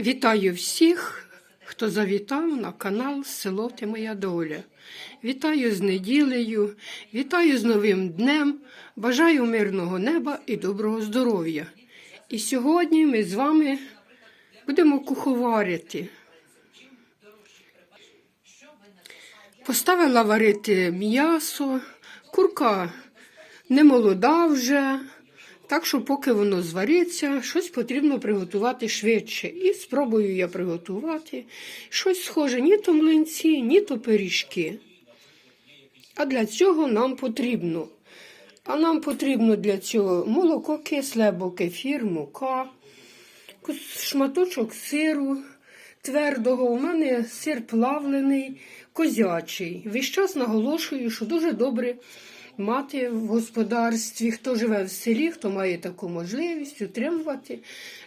Вітаю всіх, хто завітав на канал Село Ти Моя Доля. Вітаю з неділею, вітаю з новим днем, бажаю мирного неба і доброго здоров'я. І сьогодні ми з вами будемо куховарити. Поставила варити м'ясо, курка не молода вже. Так що, поки воно звариться, щось потрібно приготувати швидше. І спробую я приготувати щось схоже ні то млинці, ні то пиріжки. А для цього нам потрібно. А нам потрібно для цього молоко кисле або кефір, мука, шматочок сиру твердого. У мене сир плавлений, козячий. Весь час наголошую, що дуже добре мати в господарстві, хто живе в селі, хто має таку можливість утримувати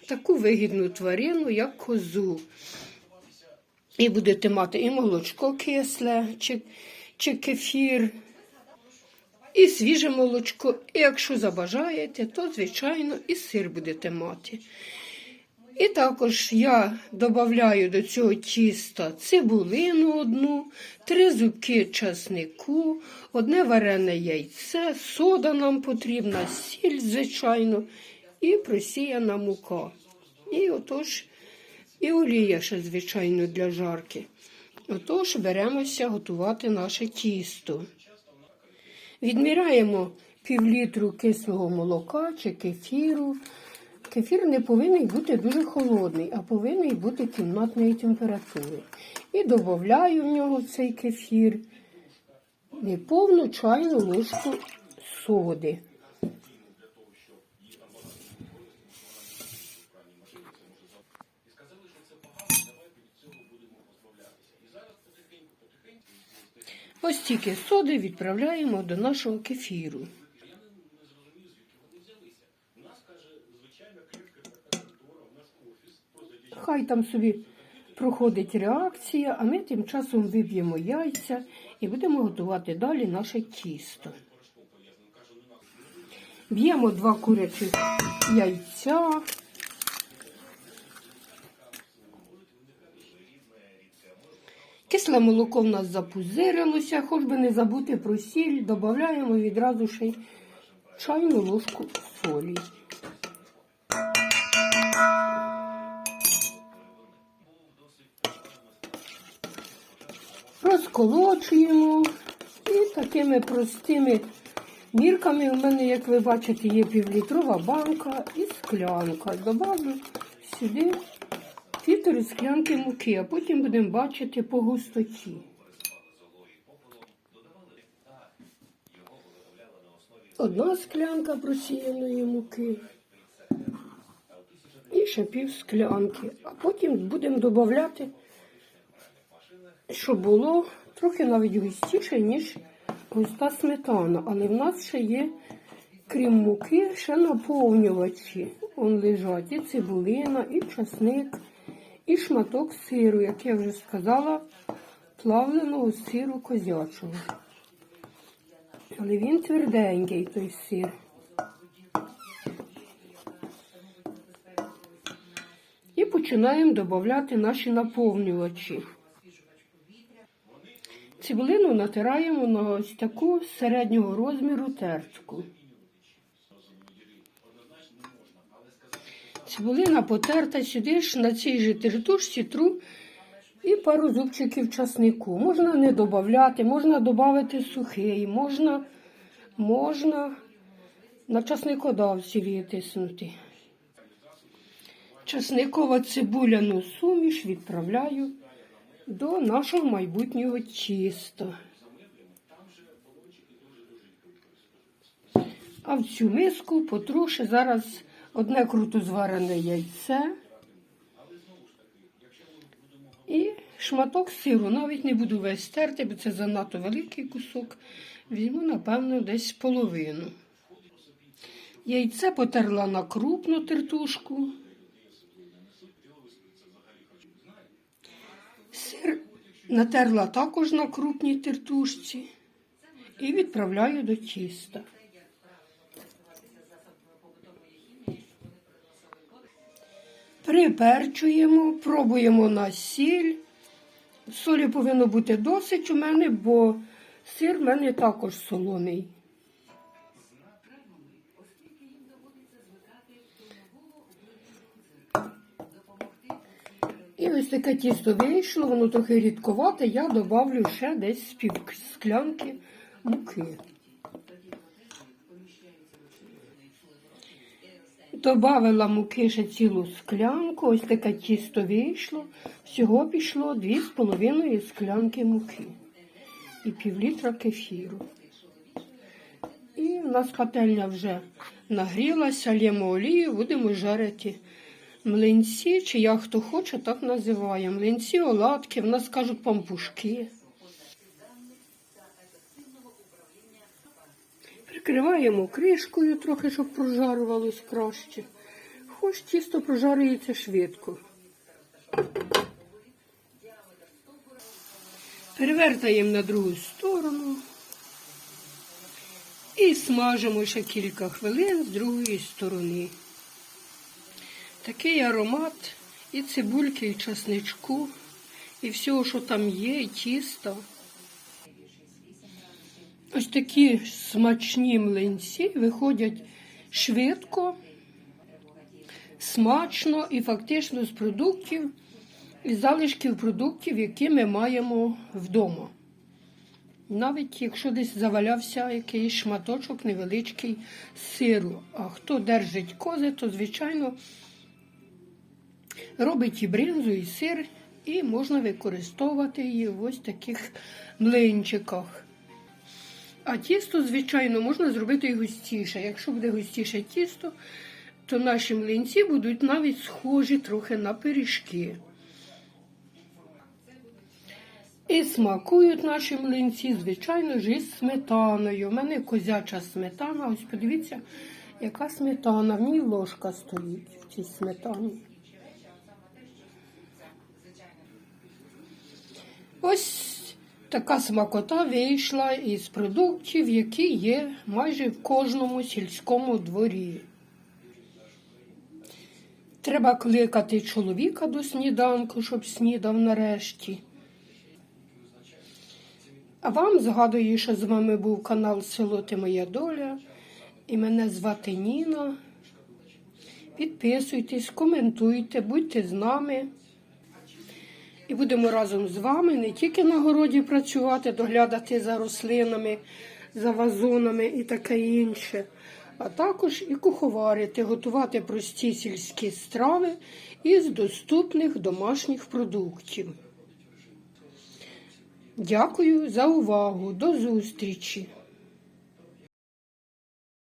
таку вигідну тварину, як козу. І будете мати і молочко кисле, чи, чи кефір, і свіже молочко. І якщо забажаєте, то, звичайно, і сир будете мати. І також я додаю до цього тіста цибулину одну, три зубки часнику, одне варене яйце, сода нам потрібна, сіль, звичайно, і просіяна мука. І отож, і олія ще, звичайно, для жарки. Отож, беремося готувати наше тісто. Відміряємо півлітру кислого молока чи кефіру. Кефір не повинен бути дуже холодний, а повинен бути кімнатної температури. І додаю в нього цей кефір неповну чайну ложку соди. Ось тільки соди відправляємо до нашого кефіру. Хай там собі проходить реакція, а ми тим часом виб'ємо яйця і будемо готувати далі наше тісто. Б'ємо два курячих яйця. Кисле молоко в нас запузирилося, хоч би не забути про сіль, додаємо відразу ще чайну ложку солі. Розколочуємо і такими простими мірками у мене, як ви бачите, є півлітрова банка і склянка. Добавлю сюди півтори склянки муки, а потім будемо бачити по густоті. Одна склянка просіяної муки і ще пів склянки. А потім будемо додати щоб було трохи навіть густіше, ніж густа сметана. Але в нас ще є, крім муки, ще наповнювачі. Вон лежать і цибулина, і часник, і шматок сиру, як я вже сказала, плавленого сиру козячого. Але він тверденький, той сир. І починаємо додати наші наповнювачі. Цибулину натираємо на ось таку середнього розміру тертку. Цибулина потерта сюди ж на цій же тертушці тру і пару зубчиків часнику. Можна не додати, можна додати сухий, можна, можна на часникодавці відтиснути. Часникова цибуляну суміш відправляю до нашого майбутнього тіста. А в цю миску потроши зараз одне круто зварене яйце і шматок сиру. Навіть не буду весь терти, бо це занадто великий кусок. Візьму, напевно, десь половину. Яйце потерла на крупну тертушку. Сир натерла також на крупній тертушці і відправляю до тіста. Приперчуємо, пробуємо на сіль. Солі повинно бути досить у мене, бо сир в мене також солоний. І ось таке тісто вийшло, воно трохи рідковате, я добавлю ще десь пів склянки муки. Добавила муки ще цілу склянку, ось таке тісто вийшло. Всього пішло 2,5 склянки муки і пів літра кефіру. І в нас пательня вже нагрілася, лємо олію, будемо жарити млинці, чи як хто хоче, так називає. Млинці, оладки, в нас кажуть пампушки. Прикриваємо кришкою трохи, щоб прожарувалось краще. Хоч тісто прожарюється швидко. Перевертаємо на другу сторону і смажимо ще кілька хвилин з другої сторони. Такий аромат і цибульки, і часничку, і всього, що там є, і тіста. Ось такі смачні млинці виходять швидко, смачно і фактично з продуктів, із залишків продуктів, які ми маємо вдома. Навіть якщо десь завалявся якийсь шматочок невеличкий сиру. А хто держить кози, то, звичайно, робить і бринзу, і сир, і можна використовувати її в ось таких млинчиках. А тісто, звичайно, можна зробити і густіше. Якщо буде густіше тісто, то наші млинці будуть навіть схожі трохи на пиріжки. І смакують наші млинці, звичайно ж, із сметаною. У мене козяча сметана. Ось подивіться, яка сметана. В ній ложка стоїть в цій сметані. Ось така смакота вийшла із продуктів, які є майже в кожному сільському дворі. Треба кликати чоловіка до сніданку, щоб снідав нарешті. А вам згадую, що з вами був канал Село Ти Моя Доля. І мене звати Ніна. Підписуйтесь, коментуйте, будьте з нами. І будемо разом з вами не тільки на городі працювати, доглядати за рослинами, за вазонами і таке інше, а також і куховарити, готувати прості сільські страви із доступних домашніх продуктів. Дякую за увагу. До зустрічі!